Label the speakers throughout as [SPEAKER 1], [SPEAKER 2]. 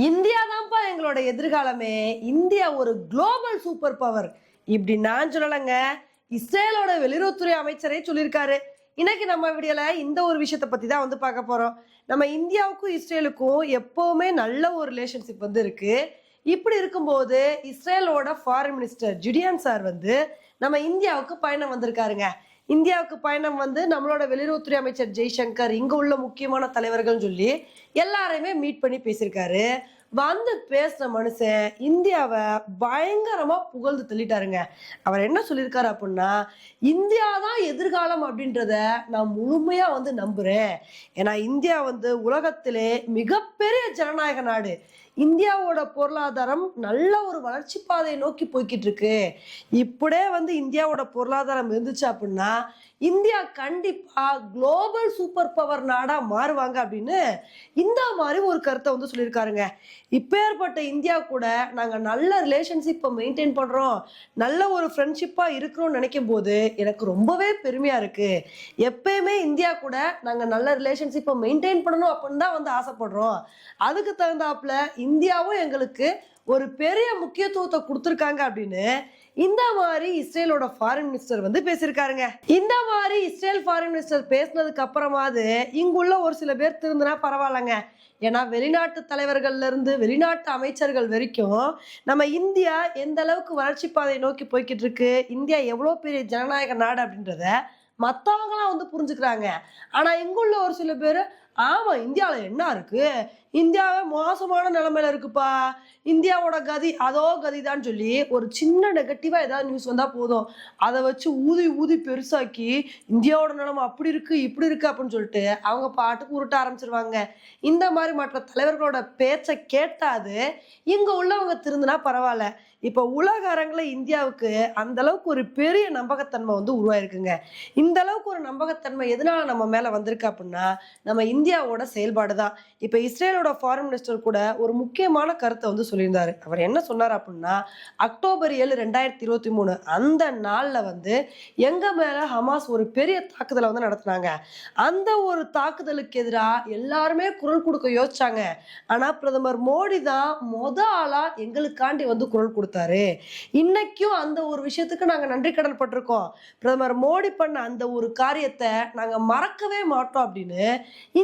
[SPEAKER 1] India தான்ப்பா எங்களோட எதிர்காலமே. இந்தியா ஒரு குளோபல் சூப்பர் பவர். இப்படி நான் சொல்லலைங்க இஸ்ரேலோட வெளியுறவுத்துறை அமைச்சரே சொல்லியிருக்காரு. இன்னைக்கு நம்ம வீடியோல இந்த ஒரு விஷயத்தை பத்தி தான் வந்து பார்க்க போறோம். நம்ம இந்தியாவுக்கும் இஸ்ரேலுக்கும் எப்பவுமே நல்ல ஒரு ரிலேஷன்ஷிப் வந்து இருக்கு. இப்படி இருக்கும்போது இஸ்ரேலோட ஃபாரின் மினிஸ்டர் ஜுடியான் சார் வந்து நம்ம இந்தியாவுக்கு பயணம் வந்திருக்காருங்க. இந்தியாவுக்கு பயணம் வந்து நம்மளோட வெளியுறவுத்துறை அமைச்சர் ஜெய்சங்கர் இங்க உள்ள முக்கியமான தலைவர்கள் சொல்லி எல்லாரையுமே மீட் பண்ணி பேசியிருக்காரு. வந்து பேசின மனுஷன் இந்தியாவை பயங்கரமா புகழ்ந்து தள்ளிட்டாருங்க. அவர் என்ன சொல்லியிருக்காரு அப்படின்னா இந்தியா தான் எதிர்காலம் அப்படின்றத நான் முழுமையா வந்து நம்புறேன். ஏன்னா இந்தியா வந்து உலகத்திலே மிகப்பெரிய ஜனநாயக நாடு. இந்தியாவோட பொருளாதாரம் நல்ல ஒரு வளர்ச்சி பாதையை நோக்கி போய்கிட்டு இருக்கு இப்படியே வந்து இந்தியாவோட பொருளாதாரம் இருந்துச்சு அப்படின்னா இந்தியா கண்டிப்பா குளோபல் சூப்பர் பவர் நாடா மாறுவாங்க அப்படின்னு இந்த மாதிரி ஒரு கருத்தை வந்து சொல்லியிருக்காருங்க. இப்பேற்பட்ட இந்தியா கூட நாங்க நல்ல ரிலேஷன்ஷிப்பை மெயின்டைன் பண்றோம். நல்ல ஒரு ஃப்ரெண்ட்ஷிப்பா இருக்கிறோம்னு நினைக்கும் போது எனக்கு ரொம்பவே பெருமையா இருக்கு. எப்பயுமே இந்தியா கூட நாங்க நல்ல ரிலேஷன்ஷிப்பை மெயின்டைன் பண்ணணும் அப்படின்னு தான் வந்து ஆசைப்படுறோம். அதுக்கு தகுந்தாப்புல இந்தியாவும் எங்களுக்கு ஒரு பெரிய முக்கியத்துவத்தை கொடுத்துருக்காங்க அப்படின்னு இந்த மாதிரி இஸ்ரேலோட ஃபாரின் மினிஸ்டர் வந்து பேசியிருக்காருங்க. இந்த மாதிரி இஸ்ரேல் ஃபாரின் மினிஸ்டர் பேசினதுக்கு அப்புறமாவது இங்குள்ள ஒரு சில பேர் திருந்தினா பரவாயில்லைங்க. ஏன்னா வெளிநாட்டு தலைவர்கள்ல இருந்து வெளிநாட்டு அமைச்சர்கள் வரைக்கும் நம்ம இந்தியா எந்த அளவுக்கு வளர்ச்சி பாதையை நோக்கி போய்கிட்டு இருக்கு இந்தியா எவ்வளோ பெரிய ஜனநாயக நாடு அப்படின்றத மற்றவங்களாம் வந்து புரிஞ்சுக்கிறாங்க. ஆனால் இங்குள்ள ஒரு சில பேர் ஆமாம் இந்தியாவில் என்ன இருக்கு? இந்தியாவே மோசமான நிலமையில இருக்குப்பா. இந்தியாவோட கதி அதோ கதிதான் சொல்லி ஒரு சின்ன நெகட்டிவாக ஏதாவது நியூஸ் வந்தால் போதும். அதை வச்சு ஊதி ஊதி பெருசாக்கி இந்தியாவோட நிலமை அப்படி இருக்கு இப்படி இருக்கு அப்படின்னு சொல்லிட்டு அவங்க பாட்டுக்கு உருட்ட ஆரம்பிச்சிருவாங்க. இந்த மாதிரி மற்ற தலைவர்களோட பேச்சை கேட்டாது இங்கே உள்ளவங்க திருந்தினா பரவாயில்ல. இப்போ உலக அரங்கில் இந்தியாவுக்கு அந்த அளவுக்கு ஒரு பெரிய நம்பகத்தன்மை வந்து உருவாயிருக்குங்க. இந்த அளவுக்கு ஒரு நம்பகத்தன்மை எதனால நம்ம மேலே வந்திருக்கு அப்படின்னா நம்ம இந்தியாவோட செயல்பாடு தான் இப்போ இஸ்ரேலோட ஃபாரின் மினிஸ்டர் கூட ஒரு முக்கியமான கருத்தை வந்து சொல்லியிருந்தாரு. அவர் என்ன சொன்னார் அப்படின்னா அக்டோபர் ஏழு ரெண்டாயிரத்தி இருபத்தி மூணு அந்த நாளில் வந்து எங்க மேலே ஹமாஸ் ஒரு பெரிய தாக்குதலை வந்து நடத்தினாங்க. அந்த ஒரு தாக்குதலுக்கு எதிராக எல்லாருமே குரல் கொடுக்க யோசிச்சாங்க. ஆனால் பிரதமர் மோடி தான் மொத ஆளா எங்களுக்காண்டி வந்து குரல் கொடுத்தாரு. இன்னைக்கும் அந்த ஒரு விஷயத்துக்கு நாங்கள் நன்றி கடன் பட்டிருக்கோம். பிரதமர் மோடி பண்ண அந்த ஒரு காரியத்தை நாங்கள் மறக்கவே மாட்டோம் அப்படின்னு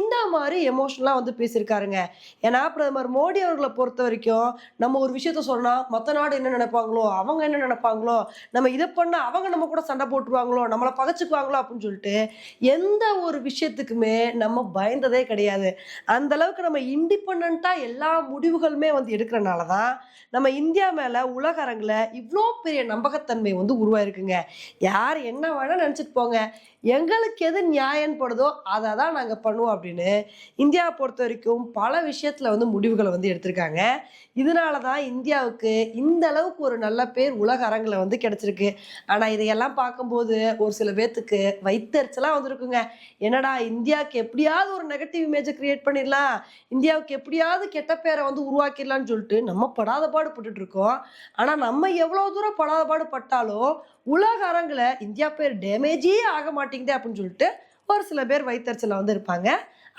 [SPEAKER 1] இந்த மாதிரி எமோஷனலாக வந்து பேசியிருக்காருங்க. ஏன்னா பிரதமர் மோடி அவர்களை பொறுத்த வரைக்கும் நம்ம ஒரு விஷயத்த சொன்னால் மற்ற நாடு என்ன நினைப்பாங்களோ அவங்க என்ன நினைப்பாங்களோ நம்ம இதை பண்ணால் அவங்க நம்ம கூட சண்டை போட்டுருவாங்களோ நம்மளை பகச்சுக்குவாங்களோ அப்படின்னு சொல்லிட்டு எந்த ஒரு விஷயத்துக்குமே நம்ம பயந்ததே கிடையாது. அந்த அளவுக்கு நம்ம இண்டிபெண்ட்டாக எல்லா முடிவுகளுமே வந்து எடுக்கிறனால தான் நம்ம இந்தியா மேலே உலக அரங்கில் இவ்வளோ பெரிய நம்பகத்தன்மை வந்து உருவாயிருக்குங்க. யார் என்ன வேணால் நினச்சிட்டு போங்க. எங்களுக்கு எது நியாயம் படுதோ அதை தான் நாங்கள் பண்ணுவோம் அப்படின்னு இந்தியாவை பொறுத்த வரைக்கும் பல விஷயத்தில் வந்து முடிவுகளை வந்து எடுத்திருக்காங்க. இதனால தான் இந்தியாவுக்கு இந்த அளவுக்கு ஒரு நல்ல பேர் உலக அரங்கில் வந்து கிடச்சிருக்கு. ஆனால் இதையெல்லாம் பார்க்கும்போது ஒரு சில பேர்த்துக்கு வைத்தறிச்சலாக வந்திருக்குங்க. என்னடா இந்தியாவுக்கு எப்படியாவது ஒரு நெகட்டிவ் இமேஜை கிரியேட் பண்ணிடலாம். இந்தியாவுக்கு எப்படியாவது கெட்ட பேரை வந்து உருவாக்கிடலாம்னு சொல்லிட்டு நம்ம படாத பாடு பட்டுட்டு இருக்கோம். ஆனால் நம்ம எவ்வளோ தூரம் படாத பாடு பட்டாலும் உலக அரங்கில் இந்தியா பேர் டேமேஜே ஆக மாட்டேங்குது அப்படின்னு சொல்லிட்டு ஒரு சில பேர் வைத்தறிச்சலில் வந்து இருப்பாங்க.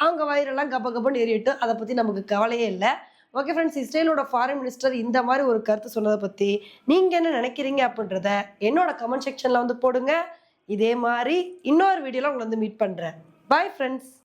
[SPEAKER 1] அவங்க வயிறெல்லாம் கப்ப கப்பன்னு ஏறிட்டு அதை பற்றி நமக்கு கவலையே இல்லை. ஓகே ஃப்ரெண்ட்ஸ் இஸ்ரேலோட ஃபாரின் மினிஸ்டர் இந்த மாதிரி ஒரு கருத்து சொன்னதை பற்றி நீங்கள் என்ன நினைக்கிறீங்க அப்படின்றத என்னோட கமெண்ட் செக்ஷனில் வந்து போடுங்க. இதே மாதிரி இன்னொரு வீடியோவில் உங்களை வந்து மீட் பண்ணுறேன் பாய் ஃப்ரெண்ட்ஸ்